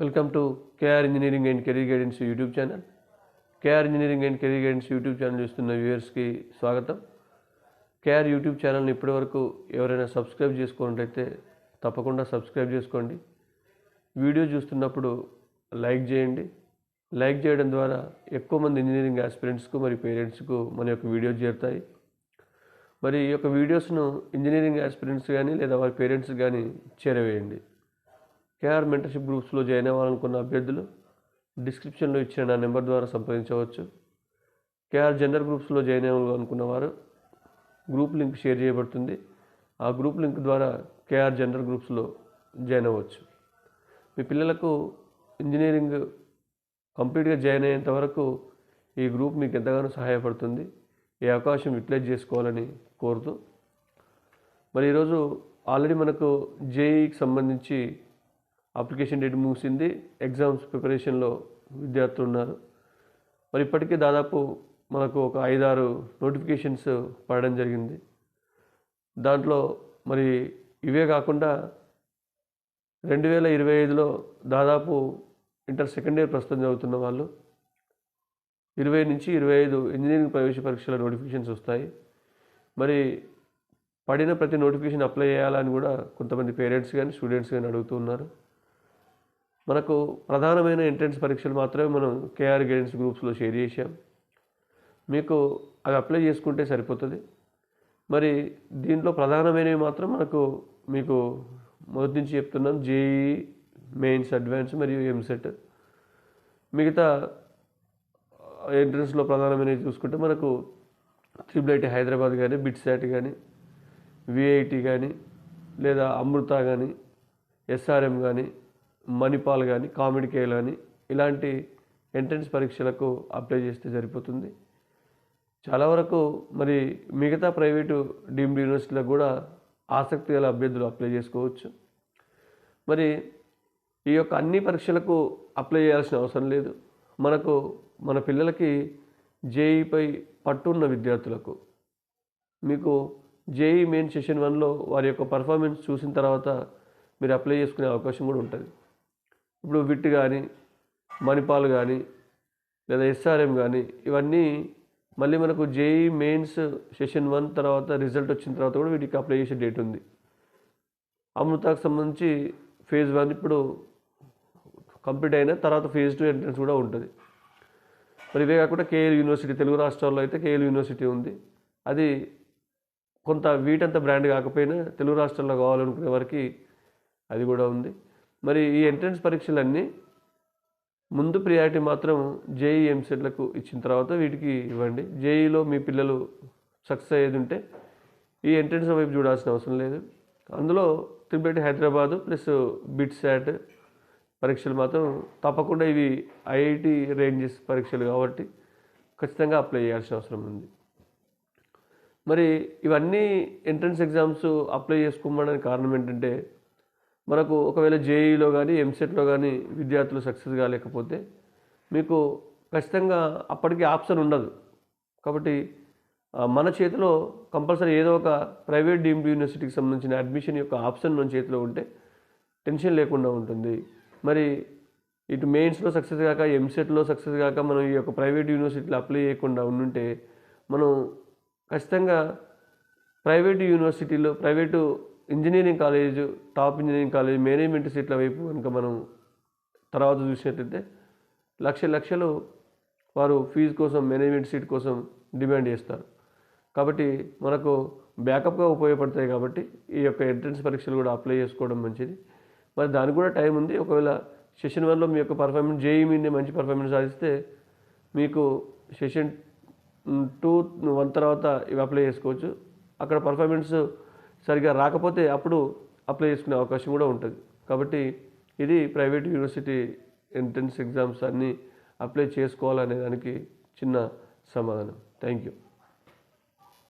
Welcome to KR engineering and career guidance YouTube channel KR engineering and career guidance YouTube channel చూస్తున్న వ్యూవర్స్కి స్వాగతం. KR YouTube ఛానల్ని ఇప్పటివరకు ఎవరైనా సబ్స్క్రైబ్ చేసుకున్నట్లయితే తప్పకుండా సబ్స్క్రైబ్ చేసుకోండి. వీడియో చూస్తున్నప్పుడు లైక్ చేయండి. లైక్ చేయడం ద్వారా ఎక్కువ మంది ఇంజనీరింగ్ ఆస్పిరెంట్స్కు మరి పేరెంట్స్కు మన యొక్క వీడియోస్ చేరుతాయి. మరి ఈ యొక్క వీడియోస్ను ఇంజనీరింగ్ ఆస్పిరెంట్స్ కానీ లేదా వారి పేరెంట్స్ కానీ చేరవేయండి. కేఆర్ మెంటర్షిప్ గ్రూప్స్లో జాయిన్ అవ్వాలనుకున్న అభ్యర్థులు డిస్క్రిప్షన్లో ఇచ్చిన నా నెంబర్ ద్వారా సంప్రదించవచ్చు. కేఆర్ జెండర్ గ్రూప్స్లో జాయిన్ అవ్వాలనుకున్న వారు గ్రూప్ లింక్ షేర్ చేయబడుతుంది. ఆ గ్రూప్ లింక్ ద్వారా కేఆర్ జెండర్ గ్రూప్స్లో జాయిన్ అవ్వచ్చు. మీ పిల్లలకు ఇంజనీరింగ్ కంప్లీట్గా జాయిన్ అయ్యేంత వరకు ఈ గ్రూప్ మీకు ఎంతగానో సహాయపడుతుంది. ఈ అవకాశం యూటిలైజ్ చేసుకోవాలని కోరుతూ. మరి ఈరోజు ఆల్రెడీ మనకు జేఈకి సంబంధించి అప్లికేషన్ డేట్ ముగిసింది. ఎగ్జామ్స్ ప్రిపరేషన్లో విద్యార్థులు ఉన్నారు. మరి ఇప్పటికీ దాదాపు మనకు ఒక ఐదారు నోటిఫికేషన్స్ పడడం జరిగింది. దాంట్లో మరి ఇవే కాకుండా రెండు వేల ఇరవై ఐదులో దాదాపు ఇంటర్ సెకండ్ ఇయర్ ప్రస్తుతం చదువుతున్న వాళ్ళు ఇరవై నుంచి ఇరవై ఐదు ఇంజనీరింగ్ ప్రవేశ పరీక్షల నోటిఫికేషన్స్ వస్తాయి. మరి పడిన ప్రతి నోటిఫికేషన్ అప్లై చేయాలని కూడా కొంతమంది పేరెంట్స్ కానీ స్టూడెంట్స్ కానీ అడుగుతున్నారు మనకు ప్రధానమైన ఎంట్రన్స్ పరీక్షలు మాత్రమే మనం కేఆర్ గైడెన్స్ గ్రూప్స్లో షేర్ చేశాం. మీకు అవి అప్లై చేసుకుంటే సరిపోతుంది. మరి దీంట్లో ప్రధానమైనవి మాత్రం మనకు మీకు మొదటి నుంచి చెప్తున్నాం. జేఈ మెయిన్స్ అడ్వాన్స్ మరియు ఎంసెట్. మిగతా ఎంట్రన్స్లో ప్రధానమైనవి చూసుకుంటే మనకు ట్రిపుల్ ఐటీ హైదరాబాద్ కానీ బిట్సాట్ కానీ విఐటి కానీ లేదా అమృత కానీ ఎస్ఆర్ఎం కానీ మణిపాల్ కానీ కామెడీ కానీ ఇలాంటి ఎంట్రన్స్ పరీక్షలకు అప్లై చేస్తే సరిపోతుంది. చాలా వరకు మరి మిగతా ప్రైవేటు డీమ్డ్ యూనివర్సిటీలకు కూడా ఆసక్తి గల అభ్యర్థులు అప్లై చేసుకోవచ్చు. మరి ఈ యొక్క అన్ని పరీక్షలకు అప్లై చేయాల్సిన అవసరం లేదు. మనకు మన పిల్లలకి జేఈపై పట్టున్న విద్యార్థులకు. మీకు జేఈ మెయిన్ సెషన్ వన్లో వారి యొక్క పర్ఫార్మెన్స్ చూసిన తర్వాత మీరు అప్లై చేసుకునే అవకాశం కూడా ఉంటుంది. ఇప్పుడు విట్ కానీ మణిపాల్ కానీ లేదా ఎస్ఆర్ఎం కానీ ఇవన్నీ మళ్ళీ మనకు జేఈ మెయిన్స్ సెషన్ వన్ తర్వాత రిజల్ట్ వచ్చిన తర్వాత కూడా వీటికి అప్లై చేసే డేట్ ఉంది. అమృతకు సంబంధించి ఫేజ్ వన్ ఇప్పుడు కంప్లీట్ అయిన తర్వాత ఫేజ్ టూ ఎంట్రన్స్ కూడా ఉంటుంది. మరి ఇవే కాకుండా కేఎల్ యూనివర్సిటీ తెలుగు రాష్ట్రాల్లో అయితే కేఎల్ యూనివర్సిటీ ఉంది. అది కొంత వీటంత బ్రాండ్ కాకపోయినా తెలుగు రాష్ట్రాల్లో కావాలనుకునే వారికి అది కూడా ఉంది. మరి ఈ ఎంట్రన్స్ పరీక్షలన్నీ ముందు ప్రియారిటీ మాత్రం జేఈ ఎంసెట్లకు ఇచ్చిన తర్వాత వీటికి ఇవ్వండి. జేఈలో మీ పిల్లలు సక్సెస్ అయ్యేది ఉంటే ఈ ఎంట్రన్స్ వైపు చూడాల్సిన అవసరం లేదు. అందులో triple Hyderabad plus BITSAT పరీక్షలు మాత్రం తప్పకుండా ఇవి ఐఐటి రేంజెస్ పరీక్షలు కాబట్టి ఖచ్చితంగా అప్లై చేయాల్సిన అవసరం ఉంది. మరి ఇవన్నీ ఎంట్రన్స్ ఎగ్జామ్స్ అప్లై చేసుకోమడానికి కారణం ఏంటంటే మనకు ఒకవేళ జేఈలో కానీ ఎంసెట్లో కానీ విద్యార్థులు సక్సెస్ కాలేకపోతే మీకు ఖచ్చితంగా అప్పటికి ఆప్షన్ ఉండదు. కాబట్టి మన చేతిలో కంపల్సరీ ఏదో ఒక ప్రైవేట్ డీమ్డ్ యూనివర్సిటీకి సంబంధించిన అడ్మిషన్ యొక్క ఆప్షన్ మన చేతిలో ఉంటే టెన్షన్ లేకుండా ఉంటుంది. మరి ఇటు మెయిన్స్లో సక్సెస్ కాక ఎంసెట్లో సక్సెస్ కాక మనం ఈ యొక్క ప్రైవేట్ యూనివర్సిటీలో అప్లై చేయకుండా ఉండుంటే మనం ఖచ్చితంగా ప్రైవేట్ యూనివర్సిటీలో private engineering college top engineering college management సీట్ల వైపు కనుక మనం తర్వాత చూసినట్లయితే లక్ష లక్షలు వారు ఫీజు కోసం మేనేజ్మెంట్ సీట్ కోసం డిమాండ్ చేస్తారు. కాబట్టి మనకు బ్యాకప్గా ఉపయోగపడతాయి కాబట్టి ఈ యొక్క ఎంట్రన్స్ పరీక్షలు కూడా అప్లై చేసుకోవడం మంచిది. మరి దానికి కూడా టైం ఉంది. ఒకవేళ సెషన్ వన్లో మీ యొక్క పర్ఫార్మెన్స్ జేఈ మీద మంచి పర్ఫార్మెన్స్ సాధిస్తే మీకు సెషన్ టూ వన్ తర్వాత ఇవి అప్లై చేసుకోవచ్చు. అక్కడ పర్ఫార్మెన్స్ సరిగా రాకపోతే అప్పుడు అప్లై చేసుకునే అవకాశం కూడా ఉంటుంది. కాబట్టి ఇది ప్రైవేట్ యూనివర్సిటీ ఎంట్రన్స్ ఎగ్జామ్స్ అన్నీ అప్లై చేసుకోవాలనే దానికి చిన్న సమాధానం. Thank you